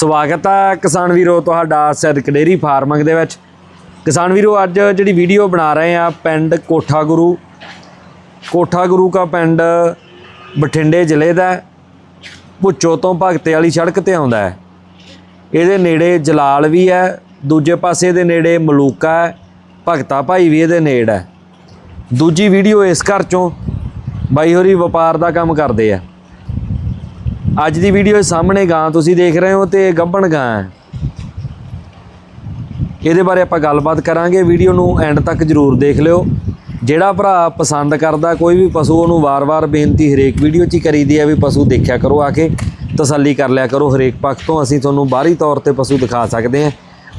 ਸਵਾਗਤ ਹੈ ਕਿਸਾਨ ਵੀਰੋ ਤੁਹਾਡਾ ਸਿਰਕ ਡੇਰੀ ਫਾਰਮਿੰਗ ਦੇ ਵਿੱਚ। ਕਿਸਾਨ ਵੀਰੋ, ਅੱਜ ਜਿਹੜੀ ਵੀਡੀਓ ਬਣਾ ਰਹੇ ਆ ਪਿੰਡ ਕੋਠਾ ਗੁਰੂ। ਕੋਠਾ ਗੁਰੂ ਕਾ ਪਿੰਡ ਬਠਿੰਡੇ ਜ਼ਿਲ੍ਹੇ ਦਾ ਭੁੱਚੋ ਤੋਂ ਭਗਤੇ ਵਾਲੀ ਸੜਕ ਤੇ ਆਉਂਦਾ ਹੈ। ਇਹਦੇ ਨੇੜੇ ਜਲਾਲ ਵੀ ਹੈ, ਦੂਜੇ ਪਾਸੇ ਦੇ ਨੇੜੇ ਮਲੂਕਾ ਹੈ, ਭਗਤਾ ਭਾਈ ਵੀ ਇਹਦੇ ਨੇੜ ਹੈ। ਦੂਜੀ ਵੀਡੀਓ ਇਸ ਘਰ ਚੋਂ, ਬਾਈ ਹੋਰੀ ਵਪਾਰ ਦਾ ਕੰਮ ਕਰਦੇ ਆ। ਅੱਜ ਦੀ ਵੀਡੀਓ ਸਾਹਮਣੇ ਗਾਂ, ਤੁਸੀਂ ਦੇਖ ਰਹੇ ਹੋ ਤੇ ਗੱਭਣ ਗਾਂ ਹੈ। ਇਹਦੇ ਬਾਰੇ ਆਪਾਂ ਗੱਲਬਾਤ ਕਰਾਂਗੇ ਵੀਡੀਓ ਨੂੰ ਐਂਡ ਤੱਕ ਜਰੂਰ ਦੇਖ ਲਿਓ। ਜਿਹੜਾ ਭਰਾ ਪਸੰਦ ਕਰਦਾ, ਕੋਈ ਵੀ ਪਸ਼ੂ, ਉਹਨੂੰ ਵਾਰ-ਵਾਰ ਬੇਨਤੀ ਹਰੇਕ ਵੀਡੀਓ 'ਚ ਹੀ ਕਰੀਦੀ ਹੈ ਵੀ ਪਸ਼ੂ ਦੇਖਿਆ ਕਰੋ ਆ ਕੇ, ਤਸੱਲੀ ਕਰ ਲਿਆ ਕਰੋ। ਹਰੇਕ ਪੱਖ ਤੋਂ ਅਸੀਂ ਤੁਹਾਨੂੰ ਬਾਹਰੀ ਤੌਰ ਤੇ ਪਸ਼ੂ ਦਿਖਾ ਸਕਦੇ ਹਾਂ।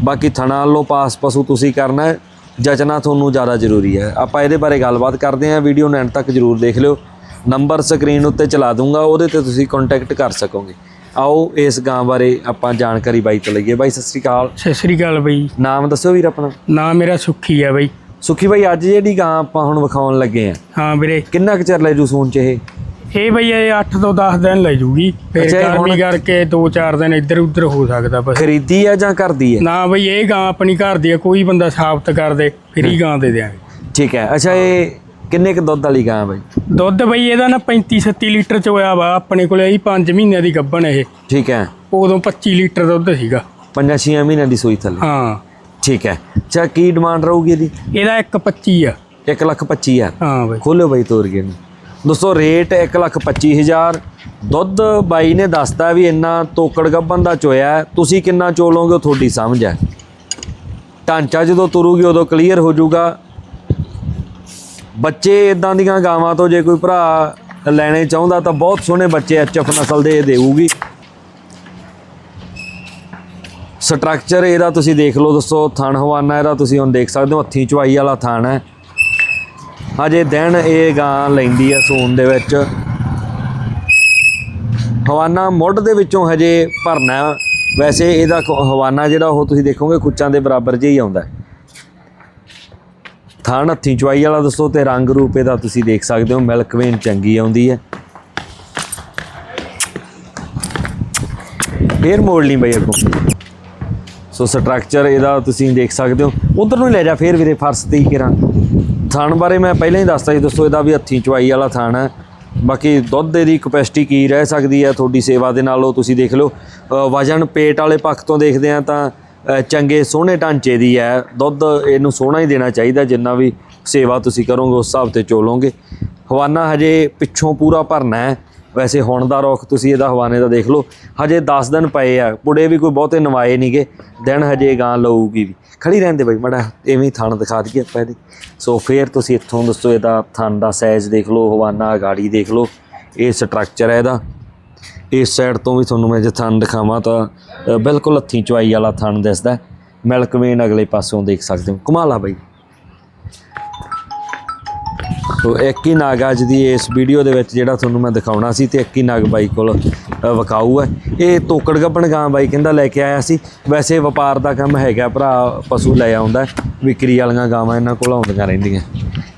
ਬਾਕੀ ਥਣਾ ਵੱਲੋਂ ਪਾਸ ਪਸ਼ੂ ਤੁਸੀਂ ਕਰਨਾ ਹੈ ਜਚਣਾ ਤੁਹਾਨੂੰ ਜ਼ਿਆਦਾ ਜ਼ਰੂਰੀ ਹੈ। ਆਪਾਂ ਇਹਦੇ ਬਾਰੇ ਗੱਲਬਾਤ ਕਰਦੇ ਹਾਂ ਵੀਡੀਓ ਨੂੰ ਐਂਡ ਤੱਕ ਜਰੂਰ ਦੇਖ ਲਿਓ। ਨੰਬਰ ਸਕਰੀਨ ਉੱਤੇ ਚਲਾ ਦੂੰਗਾ ਉਹਦੇ ਤੇ ਤੁਸੀਂ ਕੰਟੈਕਟ ਕਰ ਸਕੋਗੇ। ਆਓ ਇਸ ਗਾਂ ਬਾਰੇ ਆਪਾਂ ਜਾਣਕਾਰੀ ਬਾਈ ਤੋਂ ਲਈਏ। ਬਾਈ ਸਤਿ ਸ੍ਰੀ ਅਕਾਲ। ਸਤਿ ਸ੍ਰੀ ਅਕਾਲ ਬਈ। ਨਾਮ ਦੱਸੋ ਵੀਰ ਆਪਣਾ। ਨਾਮ ਮੇਰਾ ਸੁੱਖੀ ਆ ਬਈ। ਸੁਖੀ ਬਾਈ ਅੱਜ ਜਿਹੜੀ ਗਾਂ ਆਪਾਂ ਹੁਣ ਵਿਖਾਉਣ ਲੱਗੇ ਆ ਹਾਂ ਵੀਰੇ। ਕਿੰਨਾ ਕੁ ਚਿਰ ਲੈ ਜੂ ਸੂਣ ਚ ਇਹ? ਇਹ ਬਈ ਇਹ 8 ਤੋਂ 10 ਦਿਨ ਲੈ ਜੂਗੀ। ਫਿਰ ਗਰਮੀ ਕਰਕੇ 2-4 ਦਿਨ ਇੱਧਰ ਉੱਧਰ ਹੋ ਸਕਦਾ ਬਸ। ਖਰੀਦੀ ਆ ਜਾਂ ਕਰਦੀ ਹੈ ਨਾ ਬਈ ਇਹ ਗਾਂ ਆਪਣੀ ਘਰ ਦੀ ਆ ਕੋਈ ਬੰਦਾ ਸਾਬਤ ਕਰ ਦੇ ਫਿਰ ਹੀ। ਗਾਂ ਦੇ ਦਿਆਂਗੇ। ਠੀਕ ਹੈ। ਅੱਛਾ ਇਹ ਕਿੰਨੇ ਕੁ ਦੁੱਧ ਵਾਲੀ ਗਾਂ ਬਾਈ? ਦੁੱਧ ਬਈ ਇਹਦਾ ਨਾ 35-37 ਲੀਟਰ ਚ ਹੋਇਆ ਵਾ ਆਪਣੇ ਕੋਲੇ ਇਹ 5 ਮਹੀਨਿਆਂ ਦੀ ਗੱਭਣ ਇਹ। ਠੀਕ ਹੈ। ਉਦੋਂ 25 ਲੀਟਰ ਦੁੱਧ ਸੀਗਾ। ਪੰਜਾਂ ਛੇ ਮਹੀਨਿਆਂ ਦੀ ਸੂਈ ਥੱਲੇ। ਹਾਂ। ਠੀਕ ਹੈ। ਅੱਛਾ ਕੀ ਡਿਮਾਂਡ ਰਹੂਗੀ ਇਹਦੀ? ਇਹਦਾ 1.25 ਆ। 1 ਲੱਖ 25 ਹਜ਼ਾਰ। ਹਾਂ ਬਈ। ਖੋਲਿਓ ਬਾਈ ਤੋਰ ਕੇ ਦੋਸਤੋ ਰੇਟ 1 ਲੱਖ 25 ਹਜ਼ਾਰ। ਦੁੱਧ ਬਾਈ ਨੇ ਦੱਸਤਾ ਵੀ ਇੰਨਾ ਤੋਕੜ ਗੱਬਨ ਦਾ ਚੋਇਆ। ਤੁਸੀਂ ਕਿੰਨਾ ਚੋਲੋਗੇ ਉਹ ਤੁਹਾਡੀ ਸਮਝ ਹੈ। ਢਾਂਚਾ ਜਦੋਂ ਤੁਰੂਗੀ ਉਦੋਂ ਕਲੀਅਰ ਹੋ ਜਾਊਗਾ। ਬੱਚੇ ਇਦਾਂ ਦੀਆਂ ਗਾਵਾਂ ਤੋਂ ਜੇ ਕੋਈ ਭਰਾ ਲੈਣੇ ਚਾਹੁੰਦਾ ਤਾਂ ਬਹੁਤ ਸੋਹਣੇ ਬੱਚੇ ਐਚਐਫ ਨਸਲ ਦੇ ਦੇਊਗੀ। ਸਟਰਕਚਰ ਇਹਦਾ ਤੁਸੀਂ ਦੇਖ ਲਓ ਦੋਸਤੋ, ਥਣ ਹਵਾਨਾ ਇਹਦਾ ਤੁਸੀਂ ਹੁਣ ਦੇਖ ਸਕਦੇ ਹੋ, ਹੱਥੀਂ ਚਵਾਈ ਵਾਲਾ ਥਣ ਹੈ। ਹਜੇ ਦਿਨ ਇਹ ਗਾਂ ਲੈਂਦੀ ਹੈ ਸੂਣ ਦੇ ਵਿੱਚ। ਹਵਾਨਾ ਮੁੱਢ ਦੇ ਵਿੱਚੋਂ ਹਜੇ ਭਰਨਾ ਵੈਸੇ ਇਹਦਾ ਹਵਾਨਾ ਜਿਹੜਾ ਉਹ ਤੁਸੀਂ ਦੇਖੋਗੇ ਕੁੱਚਾਂ ਦੇ ਬਰਾਬਰ ਜਿਹਾ ਹੀ ਆਉਂਦਾ ਹੈ। ਥਣ ਹੱਥੀਂ ਚਵਾਈ ਵਾਲਾ ਦੋਸਤੋ ਤੇ ਰੰਗ ਰੂਪ ਇਹਦਾ ਤੁਸੀਂ ਦੇਖ ਸਕਦੇ ਹੋ। ਮਿਲਕ ਵੇਨ ਚੰਗੀ ਆਉਂਦੀ ਹੈ। ਫੇਰ ਮੋੜ ਲਈ ਬਈ ਅੱਗੋਂ। ਸੋ ਸਟਰਕਚਰ ਇਹਦਾ ਤੁਸੀਂ ਦੇਖ ਸਕਦੇ ਹੋ। ਉਧਰ ਨੂੰ ਹੀ ਲੈ ਜਾ ਫੇਰ ਵੀਰੇ, ਫਰਸ਼ ਤੇ ਹੀ ਕਿਰਾਂ ਥਣ ਬਾਰੇ ਮੈਂ ਪਹਿਲਾਂ ਹੀ ਦੱਸਤਾ ਸੀ ਦੋਸਤੋ ਇਹਦਾ ਵੀ ਹੱਥੀਂ ਚਵਾਈ ਵਾਲਾ ਥਣ ਹੈ। ਬਾਕੀ ਦੁੱਧ ਦੀ ਕਪੈਸਿਟੀ ਕੀ ਰਹਿ ਸਕਦੀ ਹੈ, ਤੁਹਾਡੀ ਸੇਵਾ ਦੇ ਨਾਲ ਉਹ ਤੁਸੀਂ ਦੇਖ ਲਓ। ਵਜਨ ਪੇਟ ਵਾਲੇ ਪੱਖ ਤੋਂ ਦੇਖਦੇ ਆ ਤਾਂ ਚੰਗੇ ਸੋਹਣੇ ਢਾਂਚੇ ਦੀ ਹੈ। ਦੁੱਧ ਇਹਨੂੰ ਸੋਹਣਾ ਹੀ ਦੇਣਾ ਚਾਹੀਦਾ, ਜਿੰਨਾ ਵੀ ਸੇਵਾ ਤੁਸੀਂ ਕਰੋਗੇ, ਉਸ ਹਿਸਾਬ ਤੇ ਚੋਲੋਗੇ। ਹਵਾਨਾ ਹਜੇ ਪਿੱਛੋਂ ਪੂਰਾ ਭਰਨਾ ਹੈ। ਵੈਸੇ ਹੁਣ ਦਾ ਰੁੱਖ ਤੁਸੀਂ ਇਹਦਾ ਹਵਾਨੇ ਦਾ ਦੇਖ ਲਓ। ਹਜੇ 10 ਦਿਨ ਪਏ ਆ। ਪੁੜੇ ਵੀ ਕੋਈ ਬਹੁਤੇ ਨਵਾਏ ਨਹੀਂਗੇ ਦਿਨ ਹਜੇ ਗਾਂ ਲਊਗੀ ਵੀ। ਖੜੀ ਰਹਿੰਦੇ ਬਈ, ਮੜਾ ਐਵੇਂ ਹੀ ਥਣ ਦਿਖਾ ਦਈਏ ਆਪਾਂ ਇਹਦੇ। ਸੋ ਫੇਰ ਤੁਸੀਂ ਇੱਥੋਂ ਦੱਸੋ ਇਹਦਾ ਥਣ ਦਾ ਸਾਈਜ਼ ਦੇਖ ਲਓ, ਹਵਾਨਾ ਗਾੜੀ ਦੇਖ ਲਓ। ਇਹ ਸਟਰਕਚਰ ਹੈ ਇਹਦਾ। ਇਸ ਸਾਈਡ ਤੋਂ ਵੀ ਤੁਹਾਨੂੰ ਮੈਂ ਜੇ ਥਣ ਦਿਖਾਵਾਂ ਤਾਂ ਬਿਲਕੁਲ ਹੱਥੀਂ ਚਵਾਈ ਵਾਲਾ ਥਣ ਦਿਸਦਾ ਮਿਲਕਵੇਨ ਅਗਲੇ ਪਾਸੋਂ ਦੇਖ ਸਕਦੇ ਹੋ। ਕਮਾਲਾ ਬਾਈ। ਸੋ ਇੱਕ ਹੀ ਨਾਗ ਅੱਜ ਦੀ ਇਸ ਵੀਡੀਓ ਦੇ ਵਿੱਚ ਜਿਹੜਾ ਤੁਹਾਨੂੰ ਮੈਂ ਦਿਖਾਉਣਾ ਸੀ ਤੇ ਇੱਕ ਹੀ ਨਾਗ ਬਾਈ ਕੋਲ ਅ, ਵਿਕਾਊ ਹੈ। ਇਹ ਤੋਕੜ ਗੱਪਣ ਗਾਂ ਬਾਈ ਕਹਿੰਦਾ ਲੈ ਕੇ ਆਇਆ ਸੀ। ਵੈਸੇ ਵਪਾਰ ਦਾ ਕੰਮ ਹੈਗਾ ਭਰਾ ਪਸ਼ੂ ਲੈ ਆਉਂਦਾ ਵਿਕਰੀ ਵਾਲੀਆਂ ਗਾਵਾਂ ਇਹਨਾਂ ਕੋਲ ਆਉਂਦੀਆਂ ਰਹਿੰਦੀਆਂ।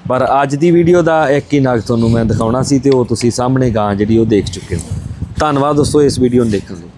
ਪਰ ਅੱਜ ਦੀ ਵੀਡੀਓ ਦਾ ਇੱਕ ਹੀ ਨਾਗ ਤੁਹਾਨੂੰ ਮੈਂ ਦਿਖਾਉਣਾ ਸੀ ਤੇ ਉਹ ਤੁਸੀਂ ਸਾਹਮਣੇ ਗਾਂ ਜਿਹੜੀ ਉਹ ਦੇਖ ਚੁੱਕੇ ਹੋ। ਧੰਨਵਾਦ ਦੋਸਤੋ ਇਸ ਵੀਡੀਓ ਨੂੰ ਦੇਖਣ ਲਈ।